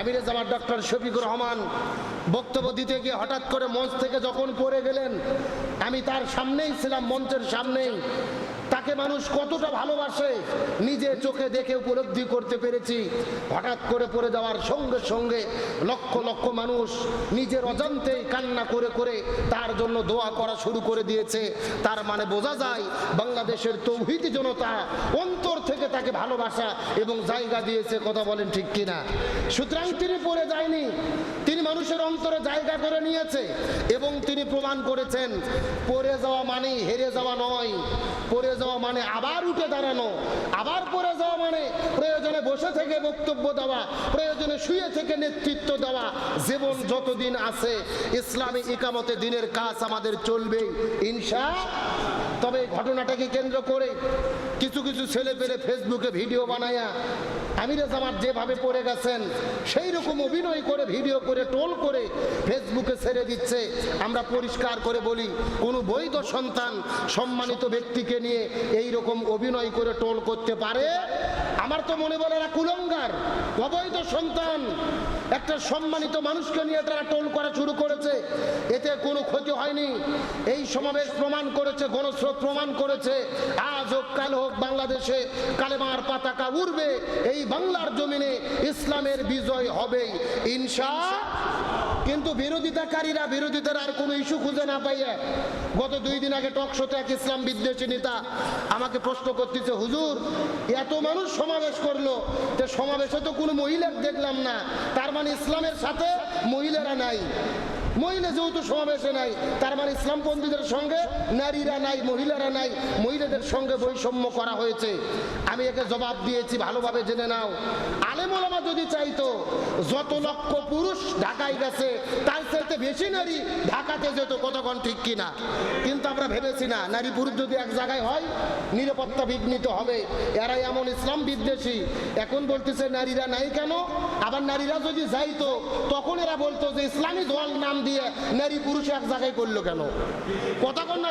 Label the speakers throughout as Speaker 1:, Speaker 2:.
Speaker 1: আমিরে জামার ডক্টর শফিকুর রহমান বক্তব্য দিতে গিয়ে হঠাৎ করে মঞ্চ থেকে যখন পড়ে গেলেন, আমি তার সামনেই ছিলাম, মঞ্চের সামনেই। তাকে মানুষ কতটা ভালোবাসে? নিজে চোখে দেখে উপলব্ধি করতে পেরেছি। হঠাৎ করে পড়ে যাওয়ার সঙ্গে সঙ্গে লক্ষ লক্ষ মানুষ নিজের অজান্তেই কান্না করে করে তার জন্য দোয়া করা শুরু করে দিয়েছে। তার মানে বোঝা যায় বাংলাদেশের তৌহিদি জনতা অন্তর থেকে তাকে ভালোবাসা এবং জায়গা দিয়েছে, কথা বলেন ঠিক কিনা। সুতরাং তিনি পড়ে যায়নি। তিনি মানুষের অন্তরে জায়গা করে নিয়েছে এবং তিনি প্রমাণ করেছেন, পড়ে যাওয়া মানে হেরে যাওয়া নয়। পড়ে যাওয়া মানে আবার উঠে দাঁড়ানো, আবার পড়ে যাওয়া মানে প্রয়োজনে বসে থেকে বক্তব্য দেওয়া, প্রয়োজনে শুয়ে থেকে নেতৃত্ব দেওয়া। জীবন যতদিন আছে, ইসলামী ইকামতে দিনের কাজ আমাদের চলবে ইনশা তবে ঘটনাটাকে কেন্দ্র করে কিছু কিছু ছেলে পেলে ফেসবুকে ভিডিও বানায়া আমিরে জামাত যেভাবে পড়ে গেছেন সেই রকম অভিনয় করে, ভিডিও করে, টোল করে ফেসবুকে ছেড়ে দিচ্ছে। আমরা পরিষ্কার করে বলি, কোনো বৈধ সন্তান সম্মানিত ব্যক্তিকে নিয়ে এই রকম অভিনয় করে টোল করতে পারে? আমার তো মনে বলে কুলঙ্গার। অবৈধ সন্তান। একটা সম্মানিত মানুষকে নিয়ে তারা টোল করা শুরু করেছে। এতে কোনো ক্ষতি হয়নি। এই সমাবেশ প্রমাণ করেছে, গণস্রোত প্রমাণ করেছে। আজ হোক, কাল হোক, বাংলাদেশে কালেমার পাতাকা উড়বে। এই বাংলার জমিনে ইসলামের বিজয় হবে ইনশা কিন্তু বিরোধিতাকারীরা বিরোধীদের আর কোনো ইস্যু খুঁজে না পাইয়া গত দুই দিন আগে টক শোতে এক ইসলাম বিদ্বেষী নেতা আমাকে প্রশ্ন করতেছে, হুজুর, এত মানুষ সমাবেশ করল। তো সমাবেশে তো কোনো মহিলার দেখলাম না। তার মানে ইসলামের সাথে মহিলারা নাই। মহিলা যেহেতু সমাবেশে নাই, তার মানে ইসলামপন্থীদের সঙ্গে নারীরা নাই, মহিলারা নাই, মহিলাদের সঙ্গে বৈষম্য করা হয়েছে। আমি একে জবাব দিয়েছি, ভালোভাবে জেনে নাও। আলেমোলামা যদি চাইতো, যত লক্ষ পুরুষ ঢাকায় গেছে, তার চাইতে বেশি নারী ঢাকাতে যেত কতক্ষণ ঠিক কিনা? কিন্তু আমরা ভেবেছি না, নারী পুরুষ যদি এক জায়গায় হয়, নিরাপত্তা বিঘ্নিত হবে। এরাই এমন ইসলাম বিদ্বেষী। এখন বলতেছে, নারীরা নাই কেন? আবার নারীরা যদি যাইতো, তখন এরা বলতো যে ইসলামী দল নাম দিয়ে নারী পুরুষ এক জায়গায় করল কেন কথা কন না?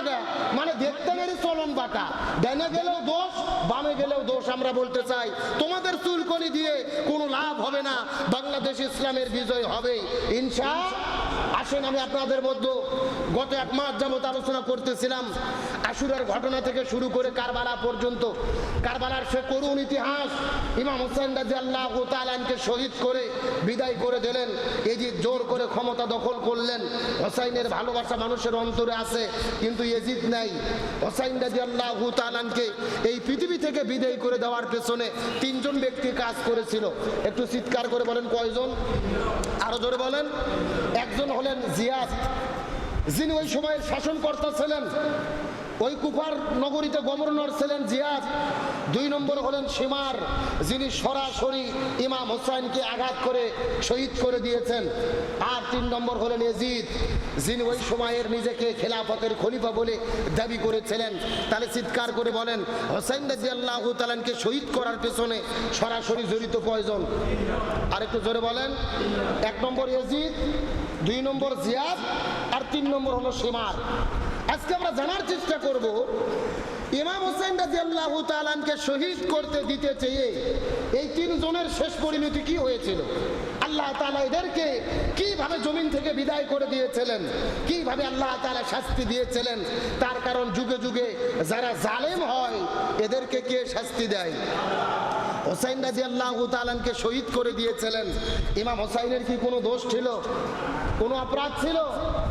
Speaker 1: মানে দেখতে নারী চলন বাটা ডানে গেলেও দোষ, বামে গেলেও দোষ, আমরা বলতে চাই, তোমাদের চুলকলি দিয়ে কোনো লাভ হবে না, বাংলাদেশ ইসলামের বিজয় হবে ইনশা আসেন, আমি আপনাদের মধ্যে গত এক মাস যাবত আলোচনা করতেছিলাম। আশুরার ঘটনা থেকে শুরু করে কারবালা পর্যন্ত। কারবালার সে করুণ ইতিহাস ইমাম হোসেন রাজি আল্লাহ তালানকে শহীদ করে বিদায় করে দিলেন। এই যে জোর করে ক্ষমতা দখল করলেন। হোসাইনের ভালোবাসা মানুষের অন্তরে আছে, কিন্তু এজিদ নাই। হোসাইন রাজি আল্লাহ তালানকে এই পৃথিবী থেকে বিদায় করে দেওয়ার পেছনে তিনজন ব্যক্তি কাজ করেছিল। একটু চিৎকার করে বলেন, কয়জন? আরও জোরে বলেন। একজন হলেন জিয়াদ যিনি ওই সময়ের শাসনকর্তা ছিলেন ওই কুফার নগরীতে গভর্নর ছিলেন জিয়াদ দুই নম্বর হলেন সীমার, যিনি সরাসরি ইমাম হোসাইনকে আঘাত করে শহীদ করে দিয়েছেন। আর তিন নম্বর হলেন এজিদ যিনি ওই সময়ের নিজেকে খেলাফতের খলিফা বলে দাবি করেছিলেন। তাহলে চিৎকার করে বলেন, হোসাইন রাজি তালানকে শহীদ করার পেছনে সরাসরি জড়িত প্রয়োজন আর একটু জোরে বলেন, এক নম্বর এজিদ দুই নম্বর জিয়াদ, আর তিন নম্বর হলো সীমার। আজকে আমরা জানার চেষ্টা করব ইমাম হোসেন রাজি আল্লাহ তালানকে শহীদ করতে দিতে চেয়ে এই তিনজনের শেষ পরিণতি কি হয়েছিল? আল্লাহ তালা এদেরকে কীভাবে জমিন থেকে বিদায় করে দিয়েছিলেন? কীভাবে আল্লাহ তালা শাস্তি দিয়েছিলেন? তার কারণ যুগে যুগে যারা জালেম হয়, এদেরকে কে শাস্তি দেয়? হোসাইন রাজি আল্লাহ তালানকে শহীদ করে দিয়েছিলেন। ইমাম হোসাইনের কি কোনো দোষ ছিল? কোনো অপরাধ ছিল?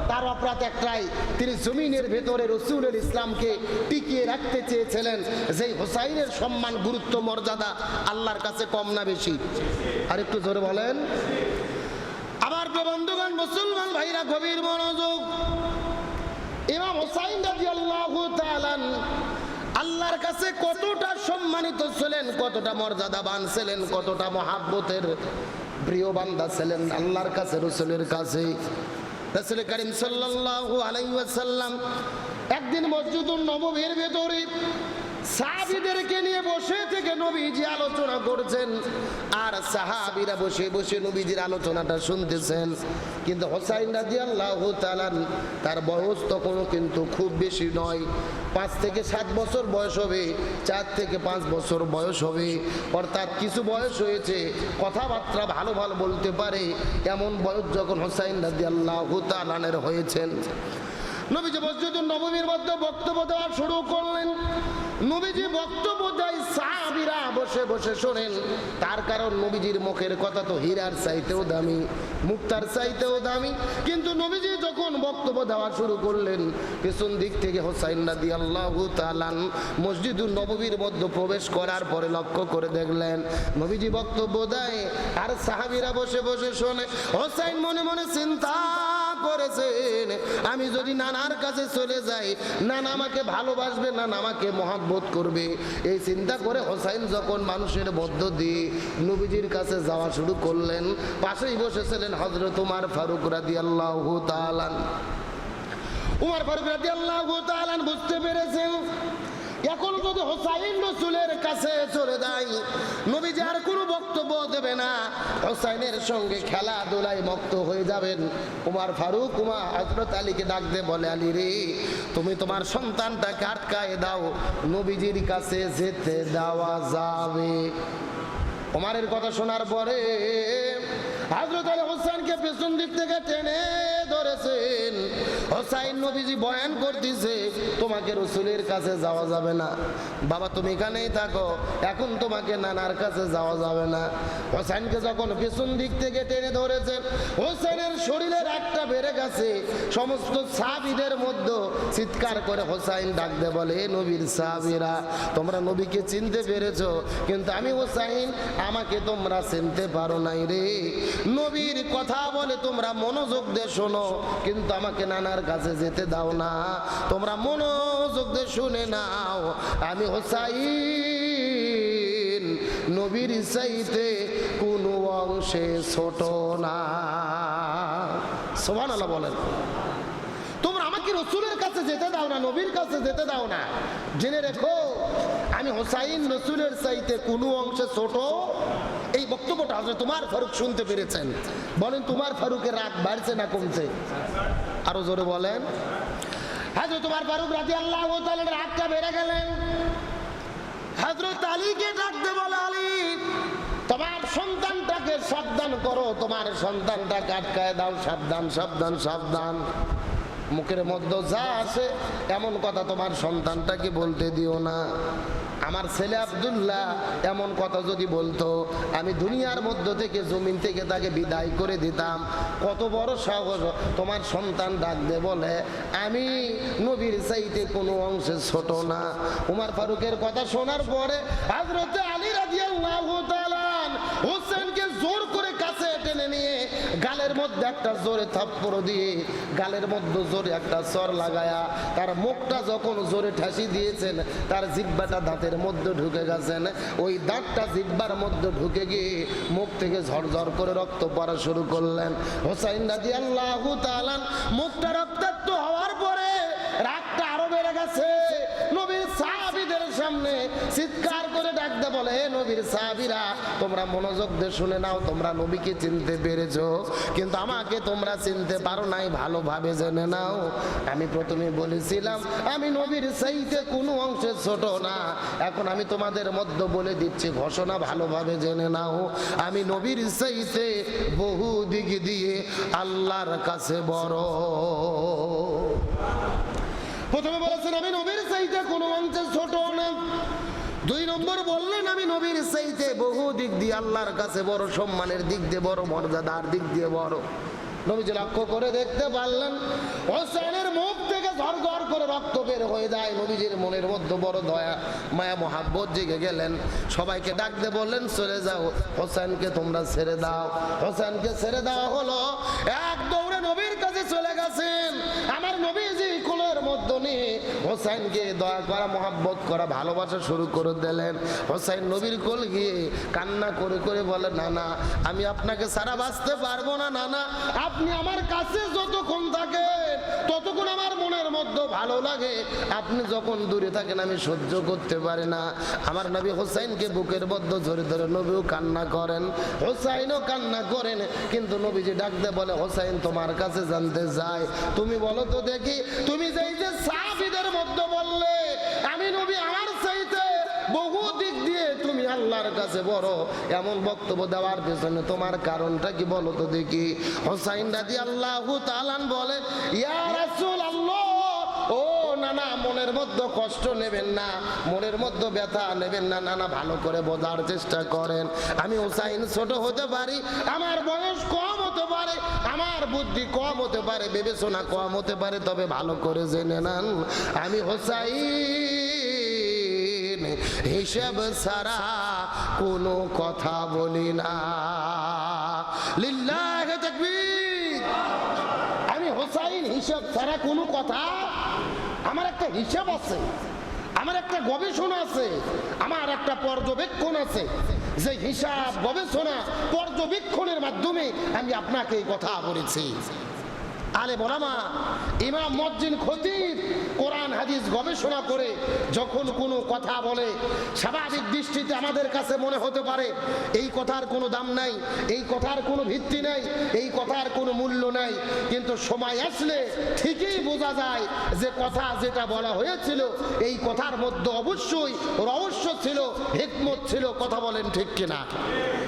Speaker 1: তার অপরাধ একটাই, তিনি জমিনের ভেতরে রসুলের ইসলামকে টিকিয়ে রাখতে চেয়েছিলেন। যে হোসাইনের সম্মান, গুরুত্ব, মর্যাদা আল্লাহর কাছে কম না বেশি। আর একটু জোরে বলেন। আবার বন্ধুগণ, মুসলমান ভাইরা, গভীর মনোযোগ। ইমাম হোসাইন রাজি আল্লাহ আল্লাহর কাছে কতটা সম্মানিত ছিলেন, কতটা মর্যাদাবান ছিলেন, কতটা মহাব্বতের প্রিয় বান্দা ছিলেন আল্লাহর কাছে, রসুলের কাছে। একদিন মসজিদুল নবীর ভেতরে সাহাবিদেরকে নিয়ে বসে থেকে নবীজি আলোচনা করছেন। আর সাহাবিরা বসে বসে নবীজির আলোচনাটা শুনতেছেন। কিন্তু হোসাইন রাজি আল্লাহ তার বয়স তখনও কিন্তু খুব বেশি নয়। পাঁচ থেকে সাত বছর বয়স হবে, চার থেকে পাঁচ বছর বয়স হবে। অর্থাৎ কিছু বয়স হয়েছে, কথাবার্তা ভালো ভালো বলতে পারে, এমন বয়স যখন হোসাইন রাজি আল্লাহ তালানের হয়েছেন। নবীজি মসজিদুল নবমীর মধ্যে বক্তব্য দেওয়া শুরু করলেন। নবীজি বক্তব্য দেয়, সাহাবিরা বসে বসে শোনেন। তার কারণ নবীজির মুখের কথা তো হীরার চাইতেও দামি, মুক্তার চাইতেও দামি। কিন্তু নবীজি যখন বক্তব্য দেওয়া শুরু করলেন, পেছন দিক থেকে হোসাইন রাদি আল্লাহ তালান মসজিদুল নবমীর মধ্যে প্রবেশ করার পরে লক্ষ্য করে দেখলেন, নবীজি বক্তব্য দেয়, আর সাহাবিরা বসে বসে শোনে। হোসাইন মনে মনে চিন্তা করেছেন। আমি যদি নানার কাছে চলে যাই, নানা আমাকে ভালোবাসবে, নানা আমাকে মহাব্বত করবে। এই চিন্তা করে হোসাইন যখন মানুষের মধ্য দিয়ে নবীজির কাছে যাওয়া শুরু করলেন, পাশেই বসেছিলেন হজরত উমার ফারুক রাদি আল্লাহ উমার ফারুক রাদি আল্লাহ বুঝতে পেরেছেন, এখন যদি হোসাইন রসুলের কাছে চলে যায় নবীজি আর কোনো বক্তব্য হোসাইনের সঙ্গে খেলাধুলায় মুক্ত হয়ে যাবেন। উমার ফারুক, উমা হজরত আলীকে ডাক দে বলে, আলী রে, তুমি তোমার সন্তানটাকে আটকায় দাও। নবীজির কাছে যেতে দেওয়া যাবে। উমারের কথা শোনার পরে হজরত আলী হোসেনকে পেছন দিক থেকে টেনে ধরেছেন। হোসাইন নবীজি বয়ান করতেছে, তোমাকে রসুলের কাছে যাওয়া যাবে না। বাবা, তুমি এখানেই থাকো, এখন তোমাকে নানার কাছে যাওয়া যাবে না। হোসাইনকে যখন পেছন দিক থেকে টেনে ধরেছেন হোসেনের শরীরের একটা বেড়ে গেছে, সমস্ত সাবিদের মধ্যে চিৎকার করে হোসাইন ডাকতে বলে, "এ নবীর সাবিরা তোমরা নবীকে চিনতে পেরেছ, কিন্তু আমি হোসাইন, আমাকে তোমরা চিনতে পারো নাই রে। নবীর কথা বলে তোমরা মনোযোগ দিয়ে শোনো, কিন্তু আমাকে নানার কাছে যেতে দাও না। তোমরা মনোযোগ দিয়ে শুনে নাও। আমি হোসাইন, নবীর চাইতে কোনো অংশে ছোট না। সোমান আল্লাহ বলেন। তোমরা আমাকে রসুলের কাছে যেতে দাও না, নবীর কাছে যেতে দাও না। জেনে রেখো, আমি হোসাইন রসুলের চাইতে কোনো অংশে ছোট? এই বক্তব্যটা তোমার ফারুক শুনতে পেরেছেন। বলেন, তোমার ফারুকের রাগ বাড়ছে না কমছে? আরও জোরে বলেন। হ্যাঁ তোমার ফারুক রাজি আল্লাহ রাগটা বেড়ে গেলেন। হজরত আলীকে ডাকতে বলে, আলী, তোমার সন্তানটাকে সাবধান করো, তোমার সন্তানটাকে আটকায় দাও, সাবধান সাবধান সাবধান। মুখের মধ্যে যা আছে, এমন কথা তোমার সন্তানটাকে বলতে দিও না। আমার ছেলে আবদুল্লাহ এমন কথা যদি বলতো, আমি দুনিয়ার মধ্য থেকে জমিন থেকে তাকে বিদায় করে দিতাম। কত বড় সাহস, তোমার সন্তান ডাকবে বলে, আমি নবীর চাইতে কোনো অংশে ছোট না। উমার ফারুকের কথা শোনার পরে হাজরতে আলী রাজিয়াল্লাহু গালের মধ্যে একটা জোরে থাপ্পড় দিয়ে, গালের মধ্যে জোরে একটা চর লাগায়া তার মুখটা যখন জোরে ঠাসি দিয়েছেন, তার জিব্বাটা দাঁতের মধ্যে ঢুকে গেছেন। ওই দাঁতটা জিব্বার মধ্যে ঢুকে গিয়ে মুখ থেকে ঝরঝর করে রক্ত পড়া শুরু করলেন। হোসাইন রাজি আল্লাহ তালান মুখটা রক্তাক্ত হওয়ার পরে রাগটা আরও বেড়ে গেছে। নবীর সাহাবিদের সামনে চিৎকার বলে নবীর সাহাবিরা, তোমরা মনোযোগ দিয়ে শুনে নাও, তোমরা নবীকে চিনতে পেরেছ। কিন্তু আমাকে তোমরা চিনতে পারো নাই, ভালোভাবে জেনে নাও। আমি প্রথমে বলেছিলাম, আমি নবীর চাইতে কোনো অংশে ছোট না। এখন আমি তোমাদের মধ্যে বলে দিচ্ছি, ঘোষণা ভালোভাবে জেনে নাও। আমি নবীর চাইতে বহু দিক দিয়ে আল্লাহর কাছে বড়। প্রথমে বলেছেন, আমি নবীর চাইতে কোনো অংশে ছোট না দুই নম্বর বললেন, আমি নবীর চাইতে বহু দিক দিয়ে আল্লাহর কাছে বড়, সম্মানের দিক দিয়ে বড়, মর্যাদার দিক দিয়ে বড়। নবীজি লক্ষ্য করে দেখতে পারলেন, হোসেনের মুখ থেকে ঝরঝর করে রক্ত বের হয়ে যায়। নবীজির মনের মধ্যে বড় দয়া, মায়া, মহাব্বত জেগে গেলেন। সবাইকে ডাকতে বললেন, চলে যাও, হোসেনকে তোমরা ছেড়ে দাও। হোসেনকে ছেড়ে দেওয়া হলো। এক দৌড়ে নবীর নিয়ে হোসেনকে দয়া করা, মহাব্বত করা, ভালোবাসা শুরু করে দিলেন। হোসাইন নবীর কোল গিয়ে কান্না করে করে বলে নানা আমি আপনাকে সারা বাঁচতে পারব না নানা আপনি আমার কাছে যতক্ষণ থাকেন ততক্ষণ আমার মনের মধ্যে ভালো লাগে। আপনি যখন দূরে থাকেন, আমি সহ্য করতে পারি না। আমার নবী হোসাইনকে বুকের মধ্যে ধরে ধরে নবীও কান্না করেন, হোসাইনও কান্না করেন। কিন্তু নবীজি ডাকতে বলে, হোসাইন, তোমার কাছে জানতে যায় তুমি বলো তো দেখি, তুমি যেই যে সাহাবীদের মধ্যে বললে আল্লাহর কাছে বড় এমন বক্তব্য দেওয়ার পেছনে তোমার কারণটা কি বলো তো দেখি। হোসাইন রাজি আল্লাহ তালান বলে, ইয়া রাসূল আল্লাহ ও না না মনের মধ্যে কষ্ট নেবেন না, মনের মধ্যে ব্যথা নেবেন না না না ভালো করে বোঝার চেষ্টা করেন। আমি হোসাইন ছোট হতে পারি, আমার বয়স কম হতে পারে, আমার বুদ্ধি কম হতে পারে, বিবেচনা কম হতে পারে, তবে ভালো করে জেনে নেন। আমি হোসাইন হিসেব ছাড়া কোনো কথা বলি না। আমি হোসাইন কোনো কথা, আমার একটা আছে, আমার একটা গবেষণা আছে, আমার একটা পর্যবেক্ষণ আছে। যে হিসাব গবেষণা পর্যবেক্ষণের মাধ্যমে আমি আপনাকে এই কথা বলেছি। আলে বলামা, ইমাম মজ্জিন খতিব কোরআন, হাদিস গবেষণা করে যখন কোনো কথা বলে, স্বাভাবিক দৃষ্টিতে আমাদের কাছে মনে হতে পারে, এই কথার কোনো দাম নাই, এই কথার কোনো ভিত্তি নাই, এই কথার কোনো মূল্য নাই। কিন্তু সময় আসলে ঠিকই বোঝা যায় যে কথা যেটা বলা হয়েছিল, এই কথার মধ্যে অবশ্যই রহস্য ছিল, হিকমত ছিল, কথা বলেন ঠিক কিনা।